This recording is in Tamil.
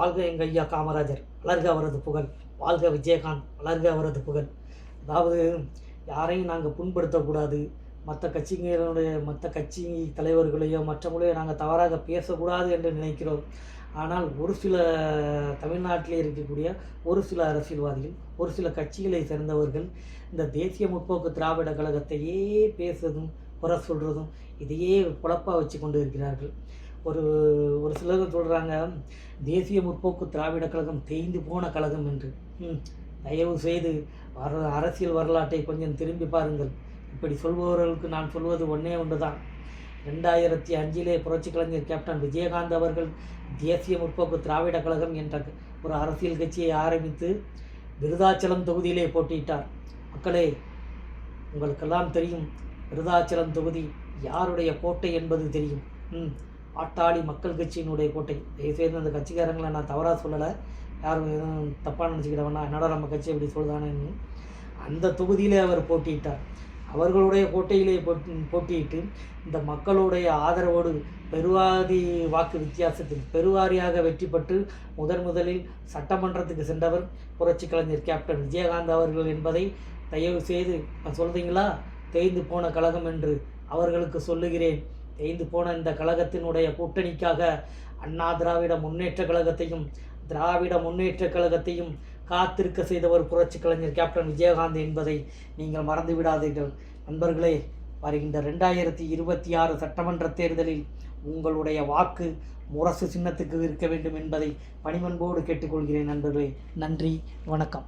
வாழ்க எங்கள் ஐயா காமராஜர் வளர்க அவரது புகழ். வாழ்க விஜயகாந்த் வளர்க அவரது புகழ். அதாவது யாரையும் நாங்கள் புண்படுத்தக்கூடாது. மற்ற கட்சிகளுடைய மற்ற கட்சி தலைவர்களையோ மற்றவங்களையோ நாங்கள் தவறாக பேசக்கூடாது என்று நினைக்கிறோம். ஆனால் ஒரு சில தமிழ்நாட்டிலே இருக்கக்கூடிய ஒரு சில அரசியல்வாதிகள் ஒரு சில கட்சிகளை சேர்ந்தவர்கள் இந்த தேசிய முற்போக்கு திராவிட கழகத்தையே பேசுவதும் குறை சொல்கிறதும் இதையே குழப்பாக வச்சு கொண்டு இருக்கிறார்கள். ஒரு ஒரு சிலர் சொல்கிறாங்க தேசிய முற்போக்கு திராவிட கழகம் தேய்ந்து போன கழகம் என்று. ம், தயவு செய்து வர அரசியல் வரலாற்றை கொஞ்சம் திரும்பி பாருங்கள். இப்படி சொல்பவர்களுக்கு நான் சொல்வது ஒன்றே ஒன்று தான் ரெண்டாயிரத்தி அஞ்சிலே புரட்சி கலைஞர் கேப்டன் விஜயகாந்த் அவர்கள் தேசிய முற்போக்கு திராவிட கழகம் என்ற ஒரு அரசியல் கட்சியை ஆரம்பித்து விருதாச்சலம் தொகுதியிலே போட்டியிட்டார். மக்களே உங்களுக்கெல்லாம் தெரியும் விருதாச்சலம் தொகுதி யாருடைய கோட்டை என்பது தெரியும். ம் பாட்டாளி மக்கள் கட்சியினுடைய கோட்டை. தயவுசெய்து அந்த கட்சிக்காரங்களை நான் தவறாக சொல்லலை. யாரும் எதுவும் தப்பாக நினச்சிக்கிட வேணா என்னடா நம்ம கட்சி எப்படி சொல்லுதானேன்னு அந்த தொகுதியிலே அவர் போட்டியிட்டார். அவர்களுடைய கோட்டையிலே போட்டி போட்டியிட்டு இந்த மக்களுடைய ஆதரவோடு பெருவாதி வாக்கு வித்தியாசத்தில் பெருவாரியாக வெற்றி பெற்று முதன் முதலில் சட்டமன்றத்துக்கு சென்றவர் புரட்சி கலைஞர் கேப்டன் விஜயகாந்த் அவர்கள் என்பதை தயவு செய்து சொல்கிறீங்களா தேய்ந்து போன கழகம் என்று அவர்களுக்கு சொல்லுகிறேன். தேய்ந்து போன இந்த கழகத்தினுடைய கூட்டணிக்காக அண்ணா திராவிட முன்னேற்ற கழகத்தையும் திராவிட முன்னேற்ற கழகத்தையும் காத்திருக்க செய்தவர் புரட்சி கலைஞர் கேப்டன் விஜயகாந்த் என்பதை நீங்கள் மறந்து விடாதீர்கள் நண்பர்களே வருகின்ற ரெண்டாயிரத்தி இருபத்தி ஆறு சட்டமன்ற தேர்தலில் உங்களுடைய வாக்கு முரசு சின்னத்துக்கு இருக்க வேண்டும் என்பதை பணிமன்போடு கேட்டுக்கொள்கிறேன் நண்பர்களே. நன்றி வணக்கம்.